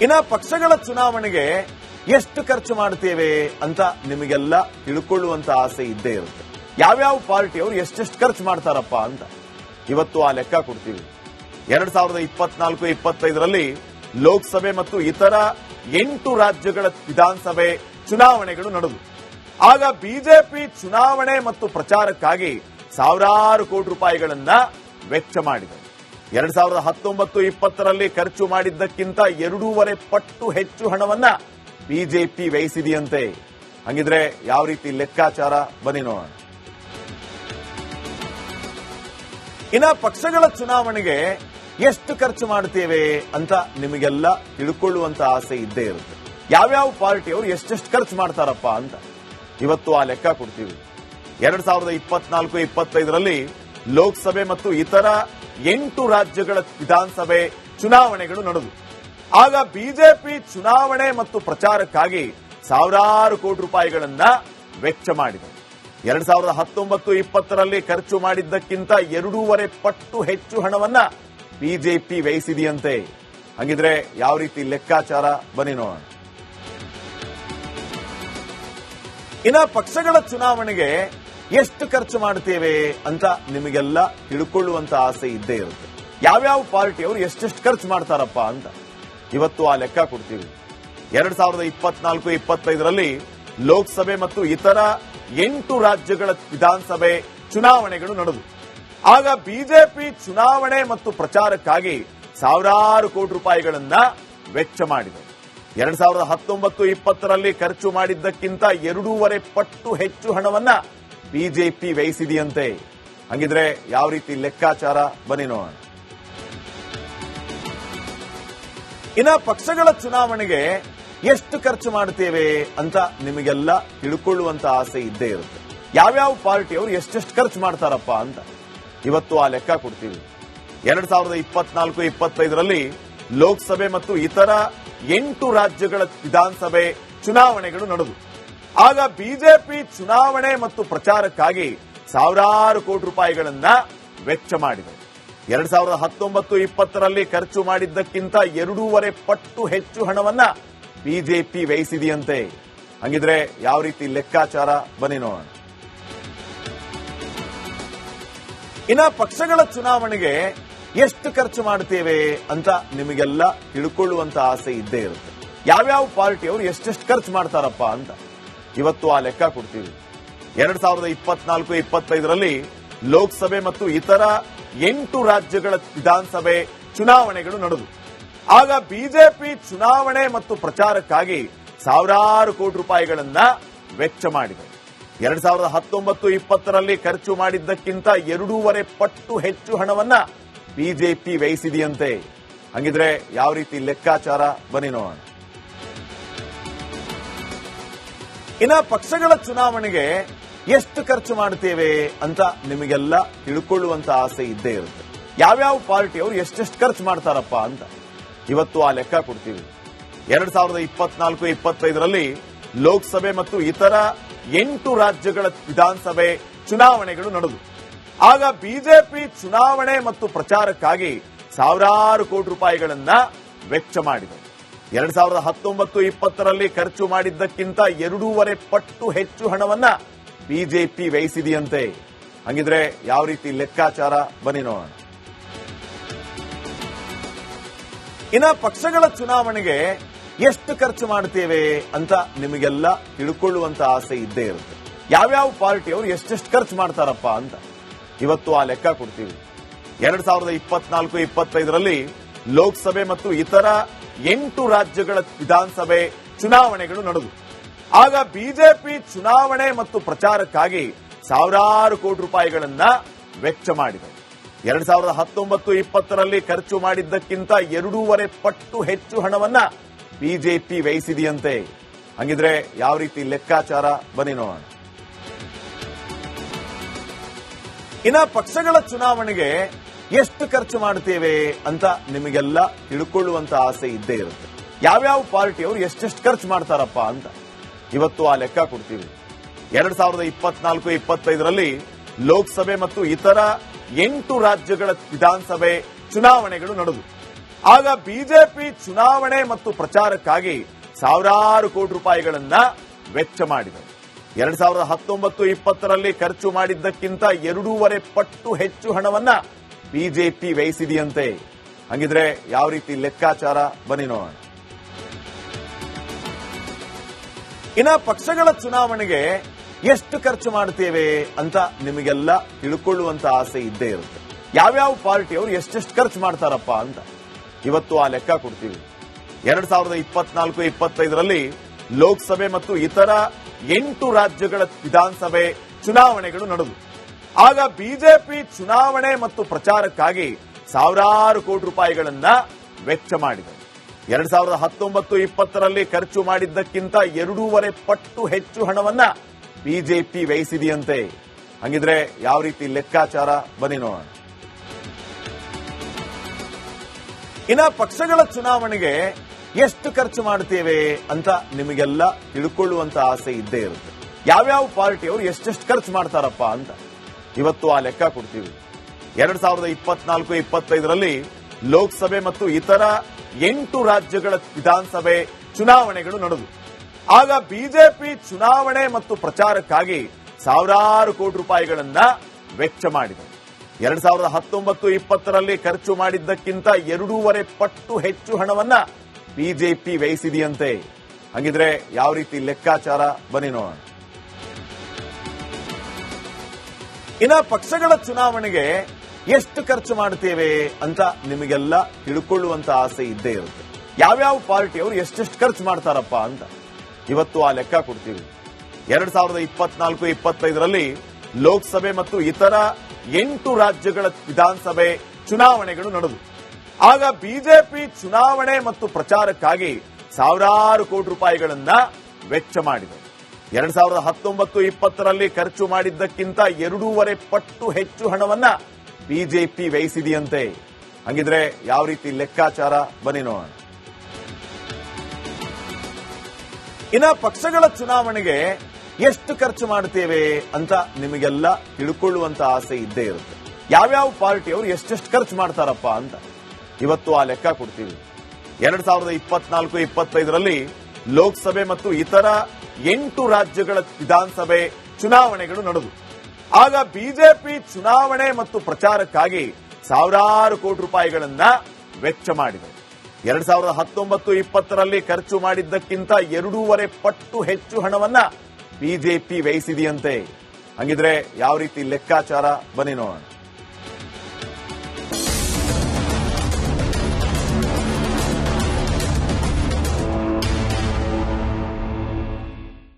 ಇನ್ನ ಪಕ್ಷಗಳ ಚುನಾವಣೆಗೆ ಎಷ್ಟು ಖರ್ಚು ಮಾಡ್ತೇವೆ ಅಂತ ನಿಮಗೆಲ್ಲ ತಿಳ್ಕೊಳ್ಳುವಂತ ಆಸೆ ಇದ್ದೇ ಇರುತ್ತೆ. ಯಾವ್ಯಾವ ಪಾರ್ಟಿಯವರು ಎಷ್ಟೆಷ್ಟು ಖರ್ಚು ಮಾಡ್ತಾರಪ್ಪ ಅಂತ. ಇವತ್ತು ಆ ಲೆಕ್ಕ ಕೊಡ್ತೀವಿ. ಎರಡ್ ಸಾವಿರದ ಇಪ್ಪತ್ನಾಲ್ಕು, ಇಪ್ಪತ್ತೈದರಲ್ಲಿ ಲೋಕಸಭೆ ಮತ್ತು ಇತರ ಎಂಟು ರಾಜ್ಯಗಳ ವಿಧಾನಸಭೆ ಚುನಾವಣೆಗಳು ನಡೆದು. ಆಗ ಬಿಜೆಪಿ ಚುನಾವಣೆ ಮತ್ತು ಪ್ರಚಾರಕ್ಕಾಗಿ ಸಾವಿರಾರು ಕೋಟಿ ರೂಪಾಯಿಗಳನ್ನ ವೆಚ್ಚ ಮಾಡಿದೆ. ಎರಡ್ ಸಾವಿರದ ಹತ್ತೊಂಬತ್ತು ಇಪ್ಪತ್ತರಲ್ಲಿ ಖರ್ಚು ಮಾಡಿದ್ದಕ್ಕಿಂತ ಎರಡೂವರೆ ಪಟ್ಟು ಹೆಚ್ಚು ಹಣವನ್ನ ಬಿಜೆಪಿ ವ್ಯಯಿಸಿದೆಯಂತೆ. ಹಂಗಿದ್ರೆ ಯಾವ ರೀತಿ ಲೆಕ್ಕಾಚಾರ? ಬನ್ನಿ ನೋಡೋಣ. ಇನ್ನ ಪಕ್ಷಗಳ ಚುನಾವಣೆಗೆ ಎಷ್ಟು ಖರ್ಚು ಮಾಡ್ತೇವೆ ಅಂತ ನಿಮಗೆಲ್ಲ ತಿಳ್ಕೊಳ್ಳುವಂತ ಆಸೆ ಇದ್ದೇ ಇರುತ್ತೆ. ಯಾವ್ಯಾವ ಪಾರ್ಟಿಯವರು ಎಷ್ಟೆಷ್ಟು ಖರ್ಚು ಮಾಡ್ತಾರಪ್ಪ ಅಂತ ಇವತ್ತು ಆ ಲೆಕ್ಕ ಕೊಡ್ತೀವಿ. ಎರಡ್ ಸಾವಿರದ ಇಪ್ಪತ್ನಾಲ್ಕು, ಇಪ್ಪತ್ತೈದರಲ್ಲಿ ಲೋಕಸಭೆ ಮತ್ತು ಇತರ ಎಂಟು ರಾಜ್ಯಗಳ ವಿಧಾನಸಭೆ ಚುನಾವಣೆಗಳು ನಡೆದು ಆಗ ಬಿಜೆಪಿ ಚುನಾವಣೆ ಮತ್ತು ಪ್ರಚಾರಕ್ಕಾಗಿ ಸಾವಿರಾರು ಕೋಟಿ ರೂಪಾಯಿಗಳನ್ನ ವೆಚ್ಚ ಮಾಡಿದೆ. ಎರಡ್ ಸಾವಿರದ ಹತ್ತೊಂಬತ್ತು ಇಪ್ಪತ್ತರಲ್ಲಿ ಖರ್ಚು ಮಾಡಿದ್ದಕ್ಕಿಂತ ಎರಡೂವರೆ ಪಟ್ಟು ಹೆಚ್ಚು ಹಣವನ್ನ ಬಿಜೆಪಿ ವ್ಯಯಿಸಿದೆಯಂತೆ. ಹಾಗಿದ್ರೆ ಯಾವ ರೀತಿ ಲೆಕ್ಕಾಚಾರ? ಬನ್ನಿ ನೋಡೋಣ. ಇನ್ನ ಪಕ್ಷಗಳ ಚುನಾವಣೆಗೆ ಎಷ್ಟು ಖರ್ಚು ಮಾಡ್ತೇವೆ ಅಂತ ನಿಮಗೆಲ್ಲ ತಿಳ್ಕೊಳ್ಳುವಂತ ಆಸೆ ಇದ್ದೇ ಇರುತ್ತೆ. ಯಾವ್ಯಾವ ಪಾರ್ಟಿಯವರು ಎಷ್ಟೆಷ್ಟು ಖರ್ಚು ಮಾಡ್ತಾರಪ್ಪ ಅಂತ. ಇವತ್ತು ಆ ಲೆಕ್ಕ ಕೊಡ್ತೀವಿ. ಎರಡ್ ಸಾವಿರದ ಇಪ್ಪತ್ನಾಲ್ಕು, ಇಪ್ಪತ್ತೈದರಲ್ಲಿ ಲೋಕಸಭೆ ಮತ್ತು ಇತರ ಎಂಟು ರಾಜ್ಯಗಳ ವಿಧಾನಸಭೆ ಚುನಾವಣೆಗಳು ನಡೆದು. ಆಗ ಬಿಜೆಪಿ ಚುನಾವಣೆ ಮತ್ತು ಪ್ರಚಾರಕ್ಕಾಗಿ ಸಾವಿರಾರು ಕೋಟಿ ರೂಪಾಯಿಗಳನ್ನ ವೆಚ್ಚ ಮಾಡಿದೆ. ಎರಡ್ ಸಾವಿರದ ಹತ್ತೊಂಬತ್ತು, ಇಪ್ಪತ್ತರಲ್ಲಿ ಖರ್ಚು ಮಾಡಿದ್ದಕ್ಕಿಂತ ಎರಡೂವರೆ ಪಟ್ಟು ಹೆಚ್ಚು ಹಣವನ್ನ ಬಿಜೆಪಿ ವಹಿಸಿದೆಯಂತೆ ಹಂಗಿದ್ರೆ ಯಾವ ರೀತಿ ಲೆಕ್ಕಾಚಾರ? ಬನ್ನಿ ನೋಡೋಣ. ಇನ್ನ ಪಕ್ಷಗಳ ಚುನಾವಣೆಗೆ ಎಷ್ಟು ಖರ್ಚು ಮಾಡ್ತೇವೆ ಅಂತ ನಿಮಗೆಲ್ಲ ತಿಳ್ಕೊಳ್ಳುವಂತ ಆಸೆ ಇದ್ದೇ ಇರುತ್ತೆ. ಯಾವ್ಯಾವ ಪಾರ್ಟಿಯವರು ಎಷ್ಟೆಷ್ಟು ಖರ್ಚು ಮಾಡ್ತಾರಪ್ಪ ಅಂತ. ಇವತ್ತು ಆ ಲೆಕ್ಕ ಕೊಡ್ತೀವಿ. ಎರಡ್ ಸಾವಿರದ ಇಪ್ಪತ್ನಾಲ್ಕು, ಇಪ್ಪತ್ತೈದರಲ್ಲಿ ಲೋಕಸಭೆ ಮತ್ತು ಇತರ ಎಂಟು ರಾಜ್ಯಗಳ ವಿಧಾನಸಭೆ ಚುನಾವಣೆಗಳು ನಡೆದು. ಆಗ ಬಿಜೆಪಿ ಚುನಾವಣೆ ಮತ್ತು ಪ್ರಚಾರಕ್ಕಾಗಿ ಸಾವಿರಾರು ಕೋಟಿ ರೂಪಾಯಿಗಳನ್ನ ವೆಚ್ಚ ಮಾಡಿದೆ ಎರಡ್ ಸಾವಿರದ ಹತ್ತೊಂಬತ್ತು ಇಪ್ಪತ್ತರಲ್ಲಿ ಖರ್ಚು ಮಾಡಿದ್ದಕ್ಕಿಂತ ಎರಡೂವರೆ ಪಟ್ಟು ಹೆಚ್ಚು ಹಣವನ್ನ ಬಿಜೆಪಿ ವ್ಯಯಿಸಿದೆಯಂತೆ. ಹಂಗಿದ್ರೆ ಯಾವ ರೀತಿ ಲೆಕ್ಕಾಚಾರ? ಬನ್ನಿ ನೋಡೋಣ. ಇನ್ನ ಪಕ್ಷಗಳ ಚುನಾವಣೆಗೆ ಎಷ್ಟು ಖರ್ಚು ಮಾಡ್ತೇವೆ ಅಂತ ನಿಮಗೆಲ್ಲ ತಿಳ್ಕೊಳ್ಳುವಂತ ಆಸೆ ಇದ್ದೇ ಇರುತ್ತೆ. ಯಾವ್ಯಾವ ಪಾರ್ಟಿಯವರು ಎಷ್ಟೆಷ್ಟು ಖರ್ಚು ಮಾಡ್ತಾರಪ್ಪ ಅಂತ. ಇವತ್ತು ಆ ಲೆಕ್ಕ ಕೊಡ್ತೀವಿ. ಎರಡ್ ಸಾವಿರದ ಇಪ್ಪತ್ನಾಲ್ಕು, ಇಪ್ಪತ್ತೈದರಲ್ಲಿ ಲೋಕಸಭೆ ಮತ್ತು ಇತರ ಎಂಟು ರಾಜ್ಯಗಳ ವಿಧಾನಸಭೆ ಚುನಾವಣೆಗಳು ನಡೆದು. ಆಗ ಬಿಜೆಪಿ ಚುನಾವಣೆ ಮತ್ತು ಪ್ರಚಾರಕ್ಕಾಗಿ ಸಾವಿರಾರು ಕೋಟಿ ರೂಪಾಯಿಗಳನ್ನ ವೆಚ್ಚ ಮಾಡಿದೆ. ಎರಡ್ ಸಾವಿರದ ಹತ್ತೊಂಬತ್ತು, ಇಪ್ಪತ್ತರಲ್ಲಿ ಖರ್ಚು ಮಾಡಿದ್ದಕ್ಕಿಂತ ಎರಡೂವರೆ ಪಟ್ಟು ಹೆಚ್ಚು ಹಣವನ್ನ ಬಿಜೆಪಿ ವ್ಯಯಿಸಿದೆಯಂತೆ ಹಂಗಿದ್ರೆ ಯಾವ ರೀತಿ ಲೆಕ್ಕಾಚಾರ? ಬನ್ನಿ ನೋಡೋಣ. ಇನ್ನ ಪಕ್ಷಗಳ ಚುನಾವಣೆಗೆ ಎಷ್ಟು ಖರ್ಚು ಮಾಡ್ತೇವೆ ಅಂತ ನಿಮಗೆಲ್ಲ ತಿಳ್ಕೊಳ್ಳುವಂತ ಆಸೆ ಇದ್ದೇ ಇರುತ್ತೆ. ಯಾವ್ಯಾವ ಪಾರ್ಟಿಯವರು ಎಷ್ಟೆಷ್ಟು ಖರ್ಚು ಮಾಡ್ತಾರಪ್ಪ ಅಂತ ಇವತ್ತು ಆ ಲೆಕ್ಕ ಕೊಡ್ತೀವಿ. ಎರಡ್ ಸಾವಿರದ ಇಪ್ಪತ್ನಾಲ್ಕು, ಇಪ್ಪತ್ತೈದರಲ್ಲಿ ಲೋಕಸಭೆ ಮತ್ತು ಇತರ ಎಂಟು ರಾಜ್ಯಗಳ ವಿಧಾನಸಭೆ ಚುನಾವಣೆಗಳು ನಡೆದು. ಆಗ ಬಿಜೆಪಿ ಚುನಾವಣೆ ಮತ್ತು ಪ್ರಚಾರಕ್ಕಾಗಿ ಸಾವಿರಾರು ಕೋಟಿ ರೂಪಾಯಿಗಳನ್ನ ವೆಚ್ಚ ಮಾಡಿದೆ. ಎರಡ್ ಸಾವಿರದ ಹತ್ತೊಂಬತ್ತು ಇಪ್ಪತ್ತರಲ್ಲಿ ಖರ್ಚು ಮಾಡಿದ್ದಕ್ಕಿಂತ ಎರಡೂವರೆ ಪಟ್ಟು ಹೆಚ್ಚು ಹಣವನ್ನ ಬಿಜೆಪಿ ವ್ಯಯಿಸಿದೆಯಂತೆ. ಹಂಗಿದ್ರೆ ಯಾವ ರೀತಿ ಲೆಕ್ಕಾಚಾರ? ಬನ್ನಿ ನೋಡೋಣ. ಇನ್ನ ಪಕ್ಷಗಳ ಚುನಾವಣೆಗೆ ಎಷ್ಟು ಖರ್ಚು ಮಾಡ್ತೇವೆ ಅಂತ ನಿಮಗೆಲ್ಲ ತಿಳ್ಕೊಳ್ಳುವಂತ ಆಸೆ ಇದ್ದೇ ಇರುತ್ತೆ. ಯಾವ್ಯಾವ ಪಾರ್ಟಿಯವರು ಎಷ್ಟೆಷ್ಟು ಖರ್ಚು ಮಾಡ್ತಾರಪ್ಪ ಅಂತ. ಇವತ್ತು ಆ ಲೆಕ್ಕ ಕೊಡ್ತೀವಿ. ಎರಡ್ ಸಾವಿರದ ಇಪ್ಪತ್ನಾಲ್ಕು, ಇಪ್ಪತ್ತೈದರಲ್ಲಿ ಲೋಕಸಭೆ ಮತ್ತು ಇತರ ಎಂಟು ರಾಜ್ಯಗಳ ವಿಧಾನಸಭೆ ಚುನಾವಣೆಗಳು ನಡೆದು ಆಗ ಬಿಜೆಪಿ ಚುನಾವಣೆ ಮತ್ತು ಪ್ರಚಾರಕ್ಕಾಗಿ ಸಾವಿರಾರು ಕೋಟಿ ರೂಪಾಯಿಗಳನ್ನ ವೆಚ್ಚ ಮಾಡಿದೆ. ಎರಡ್ ಸಾವಿರದ ಹತ್ತೊಂಬತ್ತು ಇಪ್ಪತ್ತರಲ್ಲಿ ಖರ್ಚು ಮಾಡಿದ್ದಕ್ಕಿಂತ ಎರಡೂವರೆ ಪಟ್ಟು ಹೆಚ್ಚು ಹಣವನ್ನ ಬಿಜೆಪಿ ವ್ಯಯಿಸಿದೆಯಂತೆ. ಹಂಗಿದ್ರೆ ಯಾವ ರೀತಿ ಲೆಕ್ಕಾಚಾರ? ಬನ್ನಿ ನೋಡೋಣ. ಇನ್ನ ಪಕ್ಷಗಳ ಚುನಾವಣೆಗೆ ಎಷ್ಟು ಖರ್ಚು ಮಾಡ್ತೇವೆ ಅಂತ ನಿಮಗೆಲ್ಲ ತಿಳ್ಕೊಳ್ಳುವಂತ ಆಸೆ ಇದ್ದೇ ಇರುತ್ತೆ. ಯಾವ್ಯಾವ ಪಾರ್ಟಿಯವರು ಎಷ್ಟೆಷ್ಟು ಖರ್ಚು ಮಾಡ್ತಾರಪ್ಪ ಅಂತ ಇವತ್ತು ಆ ಲೆಕ್ಕ ಕೊಡ್ತೀವಿ. ಎರಡ್ ಸಾವಿರದ ಇಪ್ಪತ್ನಾಲ್ಕು, ಇಪ್ಪತ್ತೈದರಲ್ಲಿ ಲೋಕಸಭೆ ಮತ್ತು ಇತರ ಎಂಟು ರಾಜ್ಯಗಳ ವಿಧಾನಸಭೆ ಚುನಾವಣೆಗಳು ನಡೆದು. ಆಗ ಬಿಜೆಪಿ ಚುನಾವಣೆ ಮತ್ತು ಪ್ರಚಾರಕ್ಕಾಗಿ ಸಾವಿರಾರು ಕೋಟಿ ರೂಪಾಯಿಗಳನ್ನ ವೆಚ್ಚ ಮಾಡಿದರು ಎರಡ್ ಸಾವಿರದ ಹತ್ತೊಂಬತ್ತು, ಇಪ್ಪತ್ತರಲ್ಲಿ ಖರ್ಚು ಮಾಡಿದ್ದಕ್ಕಿಂತ ಎರಡೂವರೆ ಪಟ್ಟು ಹೆಚ್ಚು ಹಣವನ್ನ ಬಿಜೆಪಿ ವಹಿಸಿದೆಯಂತೆ ಹಂಗಿದ್ರೆ ಯಾವ ರೀತಿ ಲೆಕ್ಕಾಚಾರ? ಬನ್ನಿ ನೋಡೋಣ. ಇನ್ನ ಪಕ್ಷಗಳ ಚುನಾವಣೆಗೆ ಎಷ್ಟು ಖರ್ಚು ಮಾಡ್ತೇವೆ ಅಂತ ನಿಮಗೆಲ್ಲ ತಿಳ್ಕೊಳ್ಳುವಂತ ಆಸೆ ಇದ್ದೇ ಇರುತ್ತೆ. ಯಾವ್ಯಾವ ಪಾರ್ಟಿಯವರು ಎಷ್ಟೆಷ್ಟು ಖರ್ಚು ಮಾಡ್ತಾರಪ್ಪ ಅಂತ. ಇವತ್ತು ಆ ಲೆಕ್ಕ ಕೊಡ್ತೀವಿ. ಎರಡ್ ಸಾವಿರದ ಇಪ್ಪತ್ನಾಲ್ಕು, ಇಪ್ಪತ್ತೈದರಲ್ಲಿ ಲೋಕಸಭೆ ಮತ್ತು ಇತರ ಎಂಟು ರಾಜ್ಯಗಳ ವಿಧಾನಸಭೆ ಚುನಾವಣೆಗಳು ನಡೆದು. ಆಗ ಬಿಜೆಪಿ ಚುನಾವಣೆ ಮತ್ತು ಪ್ರಚಾರಕ್ಕಾಗಿ ಸಾವಿರಾರು ಕೋಟಿ ರೂಪಾಯಿಗಳನ್ನ ವೆಚ್ಚ ಮಾಡಿದೆ. ಎರಡ್ ಸಾವಿರದ ಹತ್ತೊಂಬತ್ತು ಇಪ್ಪತ್ತರಲ್ಲಿ ಖರ್ಚು ಮಾಡಿದ್ದಕ್ಕಿಂತ ಎರಡೂವರೆ ಪಟ್ಟು ಹೆಚ್ಚು ಹಣವನ್ನ ಬಿಜೆಪಿ ವ್ಯಯಿಸಿದೆಯಂತೆ. ಹಂಗಿದ್ರೆ ಯಾವ ರೀತಿ ಲೆಕ್ಕಾಚಾರ? ಬನ್ನಿ ನೋಡೋಣ. ಇನ್ನ ಪಕ್ಷಗಳ ಚುನಾವಣೆಗೆ ಎಷ್ಟು ಖರ್ಚು ಮಾಡ್ತೇವೆ ಅಂತ ನಿಮಗೆಲ್ಲ ತಿಳ್ಕೊಳ್ಳುವಂತ ಆಸೆ ಇದ್ದೇ ಇರುತ್ತೆ. ಯಾವ್ಯಾವ ಪಾರ್ಟಿಯವರು ಎಷ್ಟೆಷ್ಟು ಖರ್ಚು ಮಾಡ್ತಾರಪ್ಪ ಅಂತ. ಇವತ್ತು ಆ ಲೆಕ್ಕ ಕೊಡ್ತೀವಿ. ಎರಡ್ ಸಾವಿರದ ಇಪ್ಪತ್ನಾಲ್ಕು, ಇಪ್ಪತ್ತೈದರಲ್ಲಿ ಲೋಕಸಭೆ ಮತ್ತು ಇತರ ಎಂಟು ರಾಜ್ಯಗಳ ವಿಧಾನಸಭೆ ಚುನಾವಣೆಗಳು ನಡೆದು. ಆಗ ಬಿಜೆಪಿ ಚುನಾವಣೆ ಮತ್ತು ಪ್ರಚಾರಕ್ಕಾಗಿ ಸಾವಿರಾರು ಕೋಟಿ ರೂಪಾಯಿಗಳನ್ನ ವೆಚ್ಚ ಮಾಡಿದೆ. ಎರಡ್ ಸಾವಿರದ ಹತ್ತೊಂಬತ್ತು, ಇಪ್ಪತ್ತರಲ್ಲಿ ಖರ್ಚು ಮಾಡಿದ್ದಕ್ಕಿಂತ ಎರಡೂವರೆ ಪಟ್ಟು ಹೆಚ್ಚು ಹಣವನ್ನ ಬಿಜೆಪಿ ವ್ಯಯಿಸಿದೆಯಂತೆ. ಹಂಗಿದ್ರೆ ಯಾವ ರೀತಿ ಲೆಕ್ಕಾಚಾರ? ಬನ್ನಿ ನೋಡೋಣ. ಇನ್ನ ಪಕ್ಷಗಳ ಚುನಾವಣೆಗೆ ಎಷ್ಟು ಖರ್ಚು ಮಾಡ್ತೇವೆ ಅಂತ ನಿಮಗೆಲ್ಲ ತಿಳ್ಕೊಳ್ಳುವಂತ ಆಸೆ ಇದ್ದೇ ಇರುತ್ತೆ. ಯಾವ್ಯಾವ ಪಾರ್ಟಿಯವರು ಎಷ್ಟೆಷ್ಟು ಖರ್ಚು ಮಾಡ್ತಾರಪ್ಪ ಅಂತ ಇವತ್ತು ಆ ಲೆಕ್ಕ ಕೊಡ್ತೀವಿ. ಎರಡ್ ಸಾವಿರದ ಇಪ್ಪತ್ನಾಲ್ಕು, ಇಪ್ಪತ್ತೈದರಲ್ಲಿ ಲೋಕಸಭೆ ಮತ್ತು ಇತರ ಎಂಟು ರಾಜ್ಯಗಳ ವಿಧಾನಸಭೆ ಚುನಾವಣೆಗಳು ನಡೆದು. ಆಗ ಬಿಜೆಪಿ ಚುನಾವಣೆ ಮತ್ತು ಪ್ರಚಾರಕ್ಕಾಗಿ ಸಾವಿರಾರು ಕೋಟಿ ರೂಪಾಯಿಗಳನ್ನ ವೆಚ್ಚ ಮಾಡಿದೆ. ಎರಡ್ ಸಾವಿರದ ಹತ್ತೊಂಬತ್ತು ಇಪ್ಪತ್ತರಲ್ಲಿ ಖರ್ಚು ಮಾಡಿದ್ದಕ್ಕಿಂತ ಎರಡೂವರೆ ಪಟ್ಟು ಹೆಚ್ಚು ಹಣವನ್ನ ಬಿಜೆಪಿ ವ್ಯಯಿಸಿದೆಯಂತೆ. ಹಂಗಿದ್ರೆ ಯಾವ ರೀತಿ ಲೆಕ್ಕಾಚಾರ? ಬನ್ನಿ ನೋಡೋಣ. ಇನ್ನ ಪಕ್ಷಗಳ ಚುನಾವಣೆಗೆ ಎಷ್ಟು ಖರ್ಚು ಮಾಡ್ತೇವೆ ಅಂತ ನಿಮಗೆಲ್ಲ ತಿಳ್ಕೊಳ್ಳುವಂತ ಆಸೆ ಇದ್ದೇ ಇರುತ್ತೆ. ಯಾವ್ಯಾವ ಪಾರ್ಟಿಯವರು ಎಷ್ಟೆಷ್ಟು ಖರ್ಚು ಮಾಡ್ತಾರಪ್ಪ ಅಂತ ಇವತ್ತು ಆ ಲೆಕ್ಕ ಕೊಡ್ತೀವಿ. ಎರಡ್ ಸಾವಿರದ ಇಪ್ಪತ್ನಾಲ್ಕು, ಇಪ್ಪತ್ತೈದರಲ್ಲಿ ಲೋಕಸಭೆ ಮತ್ತು ಇತರ ಎಂಟು ರಾಜ್ಯಗಳ ವಿಧಾನಸಭೆ ಚುನಾವಣೆಗಳು ನಡೆದು. ಆಗ ಬಿಜೆಪಿ ಚುನಾವಣೆ ಮತ್ತು ಪ್ರಚಾರಕ್ಕಾಗಿ ಸಾವಿರಾರು ಕೋಟಿ ರೂಪಾಯಿಗಳನ್ನ ವೆಚ್ಚ ಮಾಡಿದೆ. ಎರಡ್ ಸಾವಿರದ ಹತ್ತೊಂಬತ್ತು ಇಪ್ಪತ್ತರಲ್ಲಿ ಖರ್ಚು ಮಾಡಿದ್ದಕ್ಕಿಂತ ಎರಡೂವರೆ ಪಟ್ಟು ಹೆಚ್ಚು ಹಣವನ್ನ ಬಿಜೆಪಿ ವ್ಯಯಿಸಿದೆಯಂತೆ. ಹಂಗಿದ್ರೆ ಯಾವ ರೀತಿ ಲೆಕ್ಕಾಚಾರ? ಬನ್ನಿ ನೋಡೋಣ.